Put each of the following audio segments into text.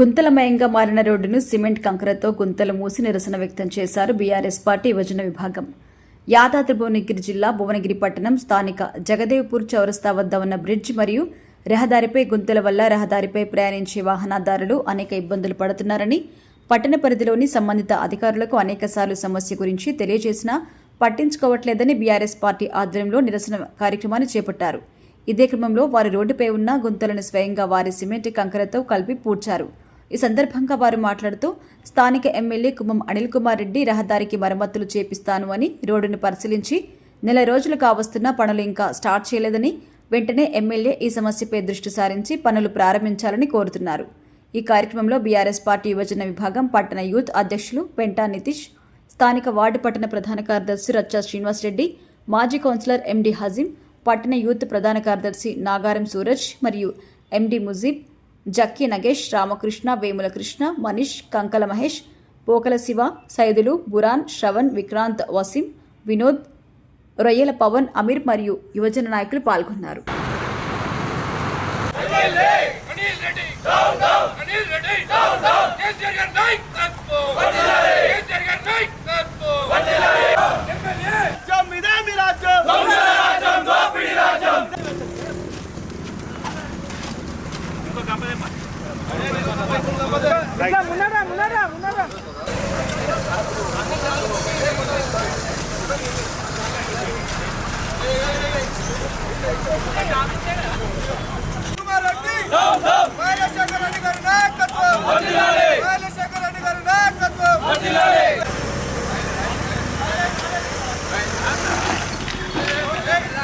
గుంతలమయంగా మారిన రోడ్డును సిమెంట్ కంకరతో గుంతలు మూసి నిరసన వ్యక్తం చేశారు బీఆర్ఎస్ పార్టీ యువజన విభాగం. యాదాద్రి భువనగిరి జిల్లా భువనగిరి పట్టణం స్థానిక జగదేవ్పూర్ చౌరస్తా వద్ద ఉన్న బ్రిడ్జ్ మరియు రహదారిపై గుంతల వల్ల రహదారిపై ప్రయాణించే వాహనదారులు అనేక ఇబ్బందులు పడుతున్నారని పట్టణ పరిధిలోని సంబంధిత అధికారులకు అనేకసార్లు సమస్య గురించి తెలియజేసినా పట్టించుకోవట్లేదని బీఆర్ఎస్ పార్టీ ఆధ్వర్యంలో నిరసన కార్యక్రమాన్ని చేపట్టారు. ఇదే క్రమంలో వారి రోడ్డుపై ఉన్న గుంతలను స్వయంగా వారి సిమెంట్ కంకరతో కలిపి పూడ్చారు. ఈ సందర్భంగా వారు మాట్లాడుతూ స్థానిక ఎమ్మెల్యే కుమ్మం అనిల్ కుమార్ రెడ్డి రహదారికి మరమ్మతులు చేపిస్తాను అని రోడ్డును పరిశీలించి నెల రోజులు కావస్తున్న పనులు ఇంకా స్టార్ట్ చేయలేదని వెంటనే ఎమ్మెల్యే ఈ సమస్యపై దృష్టి సారించి పనులు ప్రారంభించాలని కోరుతున్నారు. ఈ కార్యక్రమంలో బీఆర్ఎస్ పార్టీ యువజన విభాగం పట్టణ యూత్ అధ్యక్షులు పెంటా నితీష్ స్థానిక వార్డు పట్టణ ప్రధాన కార్యదర్శి రచ్చా శ్రీనివాసరెడ్డి మాజీ కౌన్సిలర్ ఎండి హజీం పట్టణ యూత్ ప్రధాన కార్యదర్శి నాగారం సూరజ్ మరియు ఎండి ముజీబ్ జక్కి నగేష్ రామకృష్ణ వేముల కృష్ణ మనీష్ కంకల మహేష్ పోకల శివ సైదులు బురాన్ శ్రవణ్ విక్రాంత్ వసీం వినోద్ రొయ్యల పవన్ అమీర్ మరియు యువజన నాయకులు పాల్గొన్నారు. అనిల్ రెడ్డి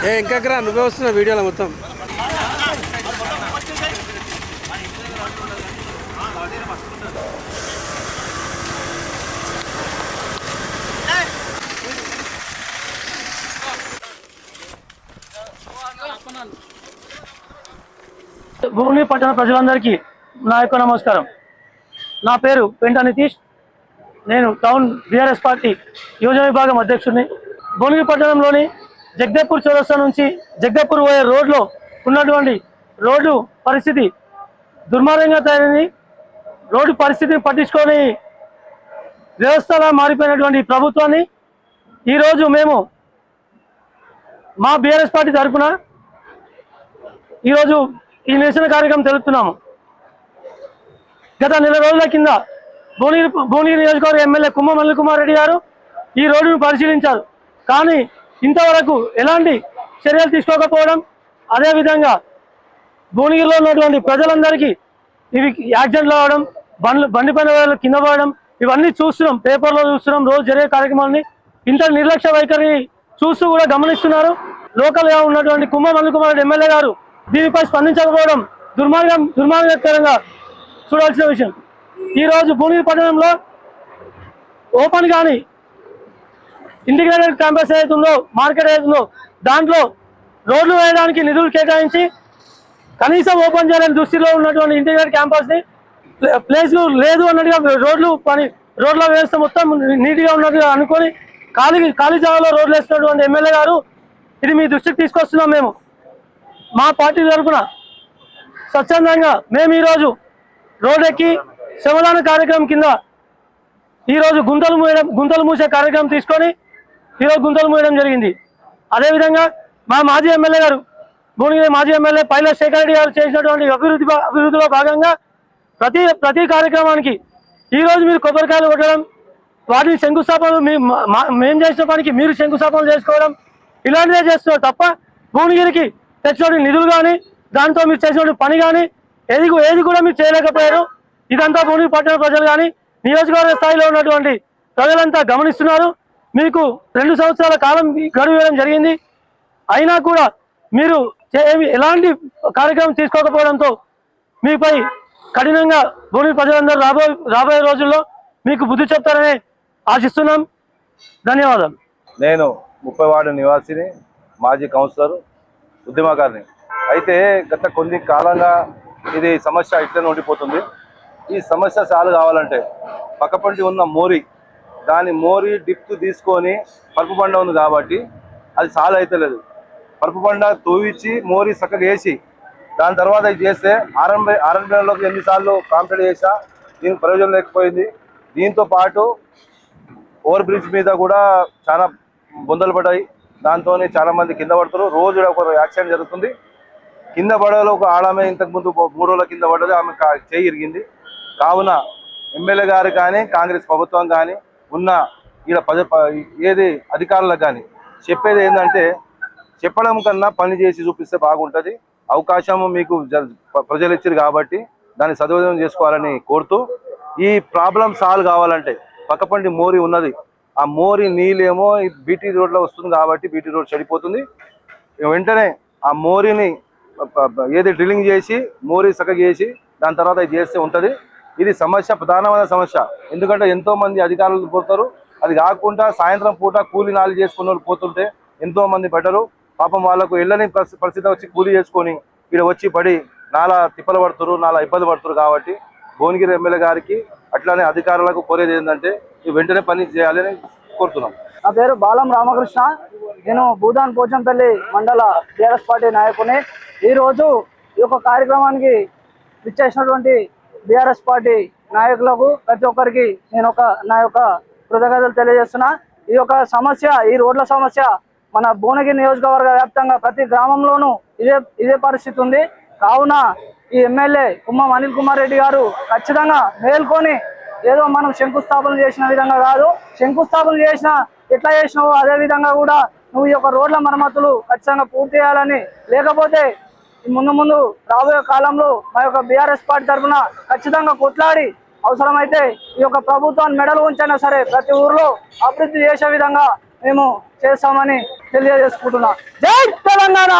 ఏ ఇంకా నువ్వే వస్తున్నావు వీడియోలో మొత్తం. భూమి పట్టణ ప్రజలందరికీ నా యొక్క నమస్కారం. నా పేరు పెంట నితీష్. నేను టౌన్ బీఆర్ఎస్ పార్టీ యువజన విభాగం అధ్యక్షుడిని. భూమి పట్టణంలోని జగదేపూర్ చౌరస్తా నుంచి జగదేపూర్ పోయే రోడ్లో ఉన్నటువంటి రోడ్డు పరిస్థితి దుర్మార్గంగా తయారైంది. రోడ్డు పరిస్థితిని పట్టించుకొని వ్యవస్థలా మారిపోయినటువంటి ప్రభుత్వాన్ని ఈరోజు మేము మా బీఆర్ఎస్ పార్టీ తరఫున ఈరోజు ఈ నిరసన కార్యక్రమం తెలుపుతున్నాము గత నెల రోజుల కింద భువనగిరి భువనగిరి నియోజకవర్గ ఎమ్మెల్యే కుమ్మ అనిల్ కుమార్ రెడ్డి గారు ఈ రోడ్డును పరిశీలించారు. కానీ ఇంతవరకు ఎలాంటి చర్యలు తీసుకోకపోవడం అదేవిధంగా భువనగిరిలో ఉన్నటువంటి ప్రజలందరికీ ఇవి యాక్సిడెంట్లు అవడం బండ్లు బండి పైన వాళ్ళు కింద పడడం ఇవన్నీ చూస్తున్నాం పేపర్లో చూస్తున్నాం రోజు జరిగే కార్యక్రమాన్ని ఇంత నిర్లక్ష్య వైఖరి చూస్తూ కూడా గమనిస్తున్నారు. లోకల్గా ఉన్నటువంటి కుమ్మ అనిల్ కుమార్ ఎమ్మెల్యే గారు దీనిపై స్పందించకపోవడం దుర్మార్గం దుర్మార్గకరంగా చూడాల్సిన విషయం. ఈ రోజు భూమి పట్టణంలో ఓపెన్ కానీ ఇంటిగ్రేటెడ్ క్యాంపస్ ఏదైతుందో మార్కెట్ ఏదైతుందో దాంట్లో రోడ్లు వేయడానికి నిధులు కేటాయించి కనీసం ఓపెన్ చేయలేని దృష్టిలో ఉన్నటువంటి ఇంటిగ్రేటెడ్ క్యాంపస్ని ప్లే- ప్లేస్ లేదు అన్నట్టుగా రోడ్లు పని రోడ్ల వ్యవస్థ మొత్తం నీట్గా ఉన్నట్టుగా అనుకొని ఖాళీ ఖాళీ జాగాలో రోడ్లు వేస్తున్నటువంటి ఎమ్మెల్యే గారు ఇది మీ దృష్టికి తీసుకొస్తున్నాం మేము. మా పార్టీ తరఫున స్వచ్ఛందంగా మేము ఈరోజు రోడ్ ఎక్కి శ్రమదాన కార్యక్రమం కింద ఈరోజు గుంతలు మూయడం గుంతలు మూసే కార్యక్రమం తీసుకొని ఈరోజు గుంతలు మూయడం జరిగింది. అదేవిధంగా మా మాజీ ఎమ్మెల్యే గారు భువనగిరి మాజీ ఎమ్మెల్యే పైల శేఖర్ రెడ్డి గారు చేసినటువంటి అభివృద్ధి అభివృద్ధిలో భాగంగా ప్రతి ప్రతి కార్యక్రమానికి ఈరోజు మీరు కొబ్బరికాయలు కొట్టడం వాటిని శంకుస్థాపనలు మీ మా- మేము చేసిన పనికి మీరు శంకుస్థాపనలు చేసుకోవడం ఇలాంటిదే చేస్తున్నారు తప్ప భువనగిరికి తెచ్చిన నిధులు కానీ దాంతో మీరు చేసిన పని కానీ ఏది ఏది కూడా మీరు చేయలేకపోయారు. ఇదంతా భువనగిరి పట్టణ ప్రజలు కానీ నియోజకవర్గ స్థాయిలో ఉన్నటువంటి ప్రజలంతా గమనిస్తున్నారు. మీకు రెండు సంవత్సరాల కాలం గడువు జరిగింది. అయినా కూడా మీరు ఎలాంటి కార్యక్రమం తీసుకోకపోవడంతో మీపై కఠినంగా భూమి ప్రజలందరూ రాబోయే రాబోయే రోజుల్లో మీకు బుద్ధి చెప్తారని ఆశిస్తున్నాం. ధన్యవాదాలు. నేను ముప్పై వార్డు నివాసిని మాజీ కౌన్సిలర్ ఉద్యమకారిని అయితే గత కొన్ని కాలంగా ఇది సమస్య ఇట్లనే ఉండిపోతుంది. ఈ సమస్య సాల్వ్ కావాలంటే పక్కపంటి ఉన్న మోరీ దాని మోరీ డిప్తు తీసుకొని పరుపు బండ ఉంది కాబట్టి అది సాల్వ్ అవుతలేదు పరుపు బండ తోవిచ్చి మోరీ చక్కగా వేసి దాని తర్వాత ఇది చేస్తే ఆరంభ ఆరంభంలోకి ఎన్నిసార్లు కాంప్లీట్ చేసా దీనికి ప్రయోజనం లేకపోయింది. దీంతో పాటు ఓవర్ బ్రిడ్జ్ మీద కూడా చాలా బొందలు పడ్డాయి. దాంతో చాలా మంది కింద పడుతున్నారు. రోజు ఒక యాక్సిడెంట్ జరుగుతుంది. కింద పడవలో ఒక ఆడమే ఇంతకు ముందు మూడు రోజుల కింద పడ్డది. ఆమె చేయి ఇరిగింది. కావున ఎమ్మెల్యే గారు కానీ కాంగ్రెస్ ప్రభుత్వం కానీ ఉన్న ఈడ పద ఏది అధికారులకు కానీ చెప్పేది ఏంటంటే చెప్పడం కన్నా పని చేసి చూపిస్తే బాగుంటుంది. అవకాశం మీకు జ- ప్రజలు ఇచ్చారు కాబట్టి దాన్ని సద్వినియోగం చేసుకోవాలని కోరుతూ ఈ ప్రాబ్లం సాల్వ్ కావాలంటే పక్కపంటి మోరి ఉన్నది. ఆ మోరి నీళ్ళేమో బీటీ రోడ్లో వస్తుంది కాబట్టి బీటీ రోడ్ చెడిపోతుంది. వెంటనే ఆ మోరిని ఏది డ్రిల్లింగ్ చేసి మోరీ చక్కగా చేసి దాని తర్వాత ఇది చేస్తే ఉంటుంది. ఇది సమస్య ప్రధానమైన సమస్య. ఎందుకంటే ఎంతో మంది అధికారులు పోతారు. అది కాకుండా సాయంత్రం పూట కూలీ నాలి చేసుకున్న వాళ్ళు పోతుంటే ఎంతో మంది పడ్డరు. పాపం వాళ్ళకు వెళ్ళని పరిస్థితి వచ్చి కూలీ చేసుకొని ఇక్కడ వచ్చి పడి నాలా తిప్పలు పడుతురు నాలా ఇబ్బంది పడుతురు కాబట్టి భువనగిరి ఎమ్మెల్యే గారికి అట్లానే అధికారులకు కోరేది ఏంటంటే ఈ వెంటనే పని చేయాలని కోరుతున్నాం. నా పేరు బాలం రామకృష్ణ. నేను భూదాన్ పోచంపల్లి మండల టీఆర్ఎస్ పార్టీ నాయకుని. ఈరోజు ఈ యొక్క కార్యక్రమానికి ఇచ్చేసినటువంటి బీఆర్ఎస్ పార్టీ నాయకులకు ప్రతి ఒక్కరికి నేను ఒక నా యొక్క కృతజ్ఞతలు తెలియజేస్తున్నా. ఈ యొక్క సమస్య ఈ రోడ్ల సమస్య మన భువనగిరి నియోజకవర్గ వ్యాప్తంగా ప్రతి గ్రామంలోనూ ఇదే ఇదే పరిస్థితి ఉంది. కావున ఈ ఎమ్మెల్యే కుమ్మం అనిల్ కుమార్ రెడ్డి గారు ఖచ్చితంగా మేల్కొని ఏదో మనం శంకుస్థాపన చేసిన విధంగా కాదు. శంకుస్థాపన చేసిన ఎట్లా చేసినావో అదే విధంగా కూడా నువ్వు ఈ యొక్క రోడ్ల మరమ్మతులు ఖచ్చితంగా పూర్తి చేయాలని లేకపోతే ముందు ముందు రాబోయే కాలంలో మా యొక్క బీఆర్ఎస్ పార్టీ తరఫున ఖచ్చితంగా కొట్లాడి అవసరమైతే ఈ యొక్క ప్రభుత్వాన్ని మెడలు ఉంచైనా సరే ప్రతి ఊర్లో అభివృద్ధి చేసే విధంగా మేము చేస్తామని తెలియజేసుకుంటున్నా. జై తెలంగాణ!